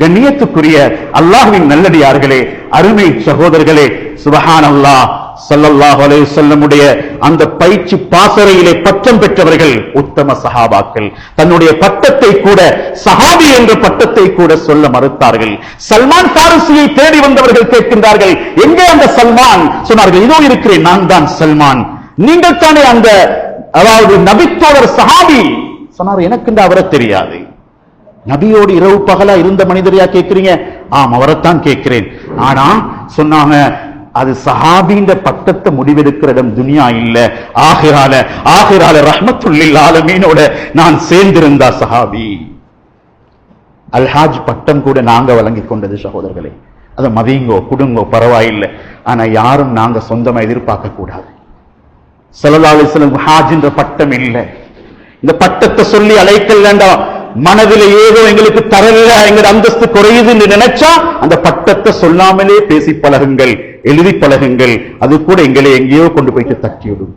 கண்ணியத்துக்குரிய அல்லாஹுவின் நல்லடியார்களே அருமை சகோதரர்களே சுபஹான் அல்லாஹ் ஸல்லல்லாஹு அலே செல்லமுடைய அந்த பயிற்சி பாசறையிலே பட்டம் பெற்றவர்கள் உத்தம சஹாபாக்கள். தன்னுடைய பட்டத்தை கூட சஹாபி என்ற பட்டத்தை கூட சொல்ல மறுத்தார்கள். சல்மான் பாரசியை தேடி வந்தவர்கள் கேட்கின்றார்கள் எங்கே அந்த சல்மான்? சொன்னார்கள் இதோ இருக்கிறேன் நான் தான் சல்மான். நீங்கள் தானே அந்த அதாவது நபித்தோழர் சஹாபி? சொன்னார் எனக்கு இந்த அவரை தெரியாது. நபியோடு இரவு பகலா இருந்த மனிதரையா கேட்கிறீங்க? ஆம் அவரைத்தான் கேட்கிறேன். ஆனா சொன்னாங்க அது சஹாபின்ற பட்டத்தை முடிவெடுக்கிற இடம் துனியா இல்ல. ஆகிரால ஆகிறால ரஹ்மத்துல்லில் ஆலமீனோட நான் சேர்ந்திருந்தா சஹாபி. அல்ஹாஜ் பட்டம் கூட நாங்க வழங்கி கொண்டது சகோதரர்களே. அதை மதியுங்கோ குடுங்கோ பரவாயில்லை. ஆனா யாரும் நாங்க சொந்தமா எதிர்பார்க்க கூடாது. ஸல்லல்லாஹு அலைஹி ஹாஜ் என்ற பட்டம் இல்லை. இந்த பட்டத்தை சொல்லி அழைக்கல் வேண்டாம் மனதில் ஏதோ எங்களுக்கு தரல எங்க அந்தஸ்து குறையுது என்று நினைச்சா அந்த பட்டத்தை சொல்லாமலே பேசி பழகுங்கள் எழுதி பழகுங்கள். அது கூட எங்களை எங்கேயோ கொண்டு போயிட்டு தட்டிவிடும்.